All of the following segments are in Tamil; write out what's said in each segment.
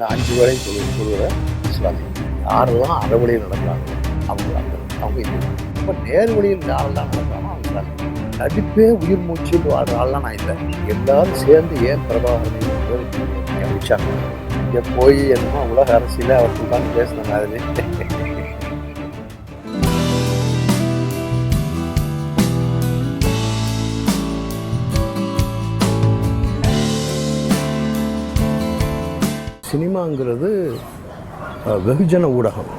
இந்த அஞ்சு வரை சொல்லு சொல்கிற இஸ்லாமிய யாரெல்லாம் அறவழியில் நடக்கிறாங்க அவங்க அந்த அவங்க இந்து இப்போ நேர் வழியில் யாரெல்லாம் நடக்கிறாங்களோ அவங்க இஸ்லாமிய. நடிப்பே உயிர் மூச்சு வாழ்ற ஆள்லாம் நான் இல்லை. எல்லாரும் சேர்ந்து ஏன் பிரபாகரனை அடிச்சாங்க இங்கே போய் என்னமோ உலக அரசியல அவர் தான் பேசின மாதிரி. சினிமாங்கிறது வெகுஜன ஊடகம்.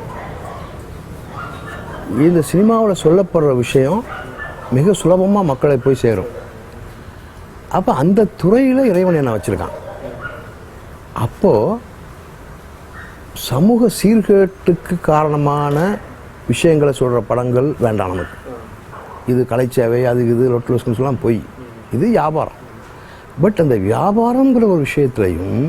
இந்த சினிமாவில் சொல்லப்படுற விஷயம் மிக சுலபமாக மக்களை போய் சேரும். அப்போ அந்த துறையில் இறைவன் என்ன வச்சுருக்கான். அப்போது சமூக சீர்கேட்டுக்கு காரணமான விஷயங்களை சொல்கிற படங்கள் வேண்டாம் நமக்கு. இது கலைச்சேவை அது இது லொட்டு சொல்லலாம் பொய். இது வியாபாரம். பட் அந்த வியாபாரங்கிற ஒரு விஷயத்துலையும்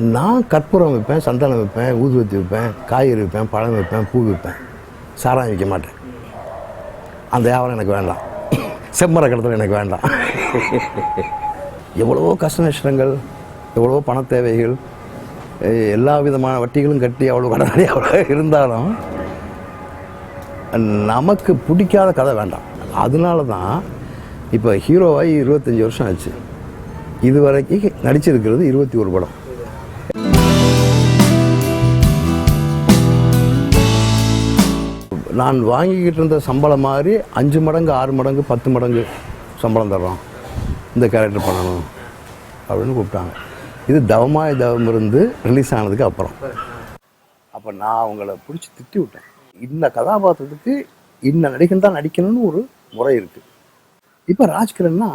நான் கற்பூரம் வைப்பேன் சந்தனம் வைப்பேன் ஊதுவத்தி வைப்பேன் காய்கறி வைப்பேன் பழம் வைப்பேன் பூ வைப்பேன். சாராயம் வைக்க மாட்டேன். அந்த வியாபாரம் எனக்கு வேண்டாம். செம்மர கடத்தல் எனக்கு வேண்டாம். எவ்வளவோ கஷ்ட நஷ்டங்கள் எவ்வளவோ பண தேவைகள் எல்லா விதமான வட்டிகளும் கட்டி அவ்வளோ கடனாளி அவ்வளோ இருந்தாலும் நமக்கு பிடிக்காத கதை வேண்டாம். அதனால தான் இப்போ ஹீரோவாகி இருபத்தஞ்சி வருஷம் ஆச்சு. இது வரைக்கும் நடிச்சிருக்கிறது இருபத்தி ஒரு படம். நான் வாங்கிக்கிட்டு இருந்த சம்பளம் மாதிரி அஞ்சு மடங்கு ஆறு மடங்கு பத்து மடங்கு சம்பளம் தர்றோம் இந்த கேரக்டர் பண்ணணும் அப்படின்னு கூப்பிட்டாங்க. இது தவமாய் தவம் இருந்து ரிலீஸ் ஆனதுக்கு அப்புறம். அப்போ நான் அவங்கள பிடிச்சி திட்டி விட்டேன். இந்த கதாபாத்திரத்துக்கு இன்ன நடிகன் தான் நடிக்கணும்னு ஒரு முறை இருக்குது இப்போ ராஜ்கிரன்னா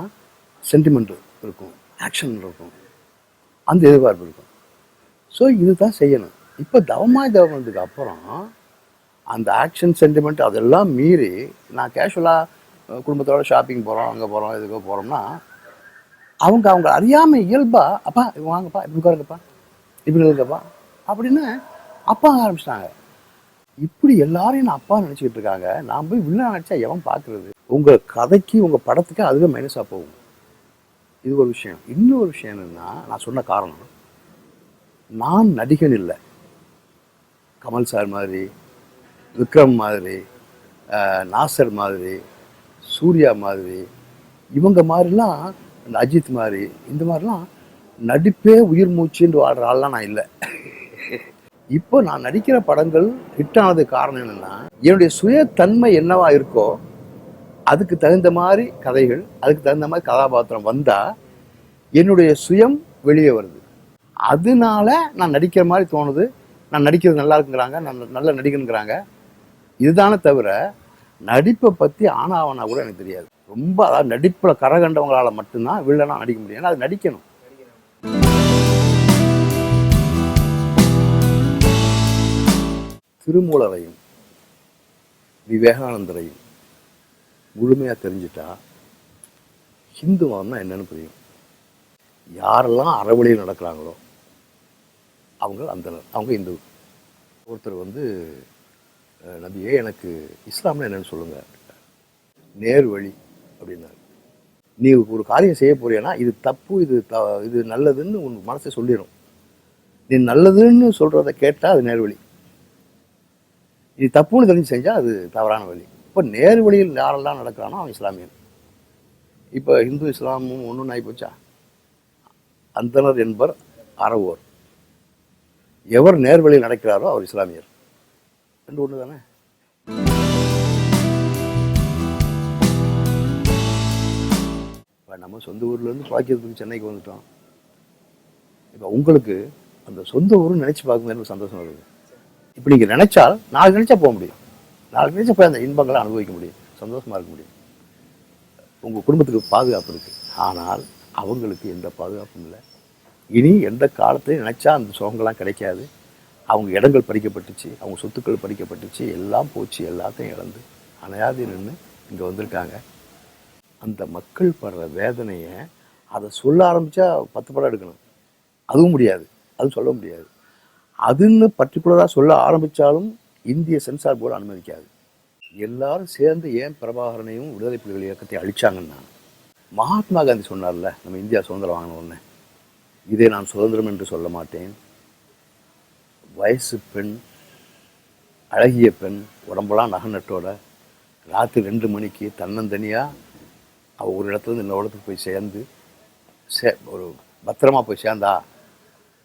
சென்டிமெண்ட் இருக்கும் ஆக்ஷன் இருக்கும் அந்த எதிர்பார்ப்பு இருக்கும். ஸோ இதுதான் செய்யணும். இப்போ தவமாய் வந்ததுக்கு அப்புறம் அந்த ஆக்ஷன் சென்டிமெண்ட் அதெல்லாம் மீறி நான் கேஷுவலாக குடும்பத்தோட ஷாப்பிங் போகிறோம் அங்கே போகிறோம் இதுக்கோ போகிறோம்னா அவங்க அவங்க அறியாமல் இயல்பா அப்பா இங்க வாங்கப்பா இப்படி உட்காருங்கப்பா இப்படி இருக்கப்பா அப்படின்னு அப்பா ஆரம்பிச்சிட்டாங்க. இப்படி எல்லாரையும் நான் அப்பா நினச்சிக்கிட்டு இருக்காங்க. நான் போய் வில்லன் நினச்சா எவன் பார்க்குறது உங்கள் கதைக்கு உங்கள் படத்துக்கு அதுவே மைனஸாக போகும். இது ஒரு விஷயம். இன்னொரு விஷயம் என்னன்னா நான் சொன்ன காரணம் நான் நடிகன் இல்லை. கமல் சார் மாதிரி விக்ரம் மாதிரி நாசர் மாதிரி சூர்யா மாதிரி இவங்க மாதிரிலாம் இந்த அஜித் மாதிரி இந்த மாதிரிலாம் நடிப்பே உயிர் மூச்சுன்னு வாழ்கிற ஆள்லாம் நான் இல்லை. இப்போ நான் நடிக்கிற படங்கள் ஹிட் ஆனது காரணம் என்னென்னா என்னுடைய சுயத்தன்மை என்னவா இருக்கோ அதுக்கு தகுந்த மாதிரி கதைகள் அதுக்கு தகுந்த மாதிரி கதாபாத்திரம் வந்தால் என்னுடைய சுயம் வெளியே வருது. அதனால நான் நடிக்கிற மாதிரி தோணுது. நான் நடிக்கிறது நல்லா இருக்குங்கிறாங்க நான் நல்ல நடிக்கணுங்கிறாங்க இதுதானே தவிர நடிப்பை பற்றி ஆனாவனா கூட எனக்கு தெரியாது. ரொம்ப அதாவது நடிப்பில் கரகண்டவங்களால் மட்டும்தான் வில்லனாக நடிக்க முடியும். ஏன்னா அது நடிக்கணும். திருமூலரையும் விவேகானந்தரையும் முழுமையாக தெரிஞ்சிட்டா ஹிந்து மதம்னா என்னன்னு புரியும். யாரெல்லாம் அறவழியில் நடக்கிறாங்களோ அவங்க அந்த அவங்க இந்து. ஒருத்தர் வந்து நபியே எனக்கு இஸ்லாம்னா என்னென்னு சொல்லுங்கள் நேர் வழி அப்படின்னாரு. நீ ஒரு காரியம் செய்ய போறியன்னா இது தப்பு இது த இது நல்லதுன்னு உன் மனசை சொல்லிடும் நீ நல்லதுன்னு சொல்கிறத கேட்டால் அது நேர்வழி இது தப்புன்னு தெரிஞ்சு செஞ்சால் அது தவறான வழி. இப்போ நேர் வழியில் யாரெல்லாம் நடக்கிறானோ அவன் இஸ்லாமியன். இப்போ இந்து இஸ்லாமும் ஒன்றும் ஆகி போச்சா? அந்தனர் என்பர் அறவோர். எவர் நேர்வழியில் நடக்கிறாரோ அவர் இஸ்லாமியர். ரெண்டு ஒன்று தானே? இப்போ நம்ம சொந்த ஊர்லேருந்து பாக்கியத்துக்கு சென்னைக்கு வந்துட்டோம். இப்போ உங்களுக்கு அந்த சொந்த ஊர்னு நினச்சி பார்க்கும்போது எனக்கு சந்தோஷம் வருது இப்போ நீங்கள் நினச்சால் நாளைக்கு நினச்சா போக முடியும். நாளைக்கு நினைச்சா போய் அந்த இன்பங்களை அனுபவிக்க முடியும். சந்தோஷமாக இருக்க முடியும். உங்கள் குடும்பத்துக்கு பாதுகாப்பு இருக்குது ஆனால் அவங்களுக்கு எந்த பாதுகாப்பும் இல்லை. இனி எந்த காலத்தையும் நினச்சா அந்த சுகங்கள்லாம் கிடைக்காது. அவங்க இடங்கள் பறிக்கப்பட்டுச்சு அவங்க சொத்துக்கள் பறிக்கப்பட்டுச்சு எல்லாம் போச்சு எல்லாத்தையும் இழந்து அணையாது நின்று இங்கே வந்திருக்காங்க. அந்த மக்கள் படுற வேதனையை அதை சொல்ல ஆரம்பித்தா பத்து படம் எடுக்கணும். அதுவும் முடியாது. அது சொல்ல முடியாது. அதுன்னு பர்டிகுலராக சொல்ல ஆரம்பித்தாலும் இந்திய சென்சார் போர்டு அனுமதிக்காது. எல்லாரும் சேர்ந்து ஏன் பிரபாகரனையும் விடுதலை புலிகள் இயக்கத்தை அழிச்சாங்கன்னா மகாத்மா காந்தி சொன்னார்ல நம்ம இந்தியா சுதந்திரம் வாங்கின உடனே இதை நான் சுதந்திரம் என்று சொல்ல மாட்டேன். வயசு பெண் அழகிய பெண் உடம்பெல்லாம் நகநட்டோட ராத்திரி ரெண்டு மணிக்கு தன்னந்தனியாக அவள் ஒரு இடத்துலேருந்து இன்னொரு இடத்துக்கு போய் சேர்ந்து சே ஒரு பத்திரமா போய் சேர்ந்தா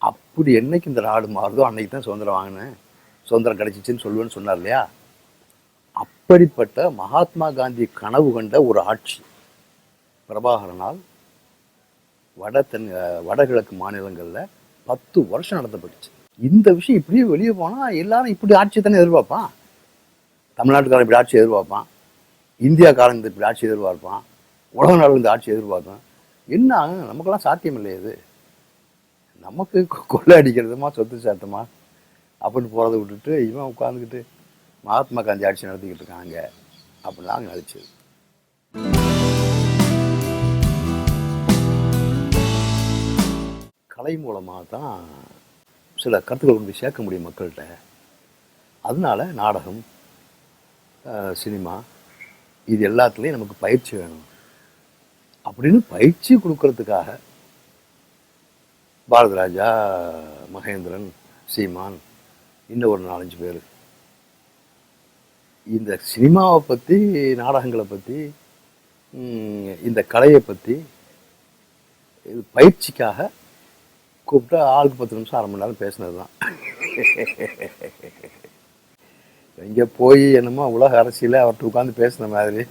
அப்படி என்னைக்கு இந்த நாடு மாறுதோ அன்னைக்கு தான் சுதந்திரம் வாங்கினேன். சுதந்திரம் கிடச்சிச்சின்னு சொல்லுவேன்னு சொன்னார் இல்லையா? அப்படிப்பட்ட மகாத்மா காந்தி கனவு கண்ட ஒரு ஆட்சி. பிரபாகரனால் வட தென் வடகிழக்கு மாநிலங்களில் பத்து வருஷம் நடத்தப்பட்டுச்சு இந்த விஷயம் இப்படியே வெளியே போனால் எல்லாரும் இப்படி ஆட்சி தானே எதிர்பார்ப்பான்? தமிழ்நாட்டுக்காரன் இப்படி ஆட்சி எதிர்பார்ப்பான். இந்தியாக்காரன் இந்த இப்படி ஆட்சி எதிர்பார்ப்பான். உலக நாடு இந்த ஆட்சி எதிர்பார்ப்பான். என்ன ஆகும்? நமக்கெல்லாம் சாத்தியம் இல்லை இது. நமக்கு கொள்ளை அடிக்கிறதுமா சொத்து சாத்தமா அப்படின்னு போகிறத விட்டுட்டு இவன் உட்காந்துக்கிட்டு மகாத்மா காந்தி ஆட்சி நடத்திக்கிட்டு இருக்காங்க. அப்படிலாம் நடிச்சது. கலை மூலமாக தான் சில கருத்துக்கள் கொண்டு போய் சேர்க்க முடியும் மக்கள்கிட்ட. அதனால நாடகம் சினிமா இது எல்லாத்துலேயும் நமக்கு பயிற்சி வேணும். அப்படின்னு பயிற்சி கொடுக்கறதுக்காக பாரதராஜா மகேந்திரன் சீமான் இன்னும் ஒரு நாலஞ்சு பேர். இந்த சினிமாவை பற்றி நாடகங்களை பற்றி இந்த கலையை பற்றி இது பயிற்சிக்காக கூப்பிட்டா ஆளுக்கு பத்து நிமிஷம் அரை மணி நேரம் பேசினது தான் எங்கே போய் என்னமோ உலக அரசியல அவர்கிட்ட உட்காந்து பேசின மாதிரி.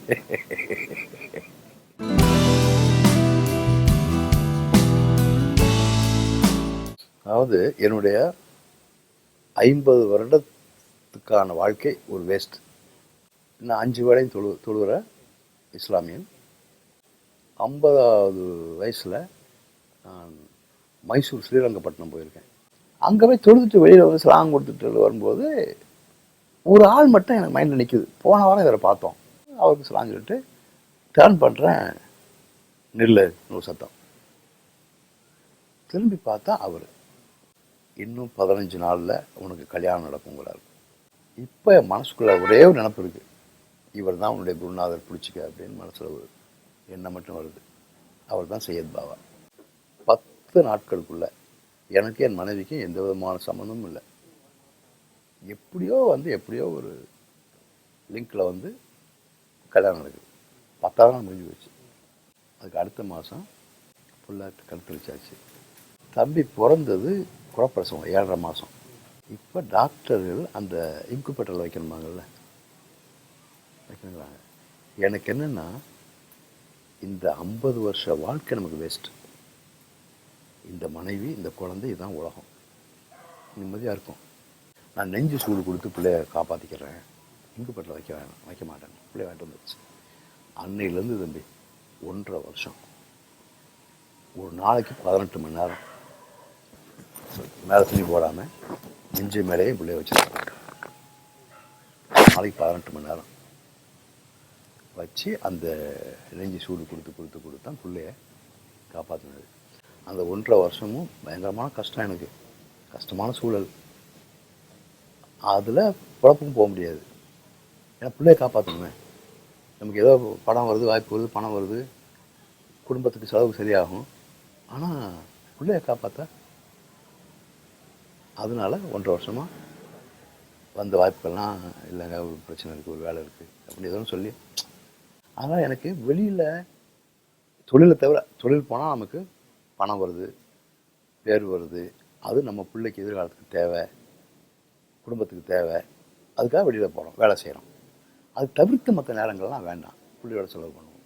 அதாவது என்னுடைய ஐம்பது வருடத்துக்கான வாழ்க்கை ஒரு வேஸ்ட் நான் அஞ்சு வேளையும் தொழு தொழுகிற இஸ்லாமியன். ஐம்பதாவது வயசில் நான் மைசூர் ஸ்ரீரங்கப்பட்டினம் போயிருக்கேன். அங்கே போய் தொழுதுட்டு வெளியில் வந்து ஸ்லாங் கொடுத்துட்டு வரும்போது ஒரு ஆள் மட்டும் எனக்கு மைண்டில் நிற்குது போன வாரம் இவரை பார்த்தோம். அவருக்கு ஸ்லாங் சொல்லிட்டு டேர்ன் பண்ணுறேன் நில்லு நூறு சத்தம். திரும்பி பார்த்தா அவர். இன்னும் பதினஞ்சு நாளில் உனக்கு கல்யாணம் நடக்குங்கிறார் இப்போ என் மனசுக்குள்ள ஒரே ஒரு நினப்பு இருக்குது இவர் தான் உன்னுடைய குருநாதர் பிடிச்சிக்க அப்படின்னு மனசில் ஒரு எண்ணம் மட்டும் வருது. அவர் தான் சையத் பாபா. பத்து நாட்களுக்குள்ளே எனக்கு என் மனைவிக்கும் எந்த விதமான சம்மந்தமும் இல்லை. எப்படியோ வந்து எப்படியோ ஒரு லிங்கில் வந்து கல்யாணம் நடக்குது. பத்தாவது நாள் முடிஞ்சு போச்சு. அதுக்கு அடுத்த மாதம் ஃபுல்லாக கருத்தரிச்சாச்சு தம்பி பிறந்தது குழப்பிரசவம் ஏழரை மாதம் இப்போ டாக்டர்கள் அந்த இன்குபேட்டரில் வைக்கணுமாங்கல்ல வைக்கணுங்கிறாங்க. எனக்கு என்னென்னா இந்த ஐம்பது வருஷ வாழ்க்கை நமக்கு வேஸ்ட்டு இந்த மனைவி இந்த குழந்தை இதுதான் உலகம். நிம்மதியாக இருக்கும். நான் நெஞ்சு சூடு கொடுத்து பிள்ளைய காப்பாற்றிக்கிறேன் இங்கு பட்டில் வைக்க வேணாம் வைக்க மாட்டேன். பிள்ளைய வாங்கிட்டு வந்துச்சு அன்னையிலேருந்து தம்பி ஒன்றரை வருஷம். ஒரு நாளைக்கு பதினெட்டு மணி நேரம். மேலே துணி போடாமல் நெஞ்சு மேலேயே பிள்ளைய வச்சுருக்கேன். நாளைக்கு பதினெட்டு மணி நேரம். வச்சு அந்த நெஞ்சு சூடு கொடுத்து கொடுத்து கொடுத்து தான் பிள்ளைய காப்பாற்றினது அந்த ஒன்றரை வருஷமும் பயங்கரமான கஷ்டம் எனக்கு. கஷ்டமான சூழல். அதில் குழப்பமும் போக முடியாது. ஏன்னா பிள்ளைய காப்பாற்றணுமே நமக்கு ஏதோ படம் வருது வாய்ப்பு வருது பணம் வருது. குடும்பத்துக்கு செலவு சரியாகும். ஆனால் பிள்ளைய காப்பாற்ற அதனால ஒன்றரை வருஷமாக வந்த வாய்ப்புகள்லாம் இல்லைங்க ஒரு பிரச்சனை இருக்குது ஒரு வேலை இருக்குது அப்படின்னு எதுவும் சொல்லி. ஆனால் எனக்கு வெளியில் தொழிலை தவிர தொழில் போனால் நமக்கு பணம் வருது பேர் வருது அது நம்ம பிள்ளைக்கு எதிர்காலத்துக்கு தேவை குடும்பத்துக்கு தேவை அதுக்காக வெளியில் போகிறோம் வேலை செய்கிறோம் அது தவிர்த்து மற்ற நேரங்கள்லாம் வேண்டாம். பிள்ளையோட செலவு பண்ணுவோம்.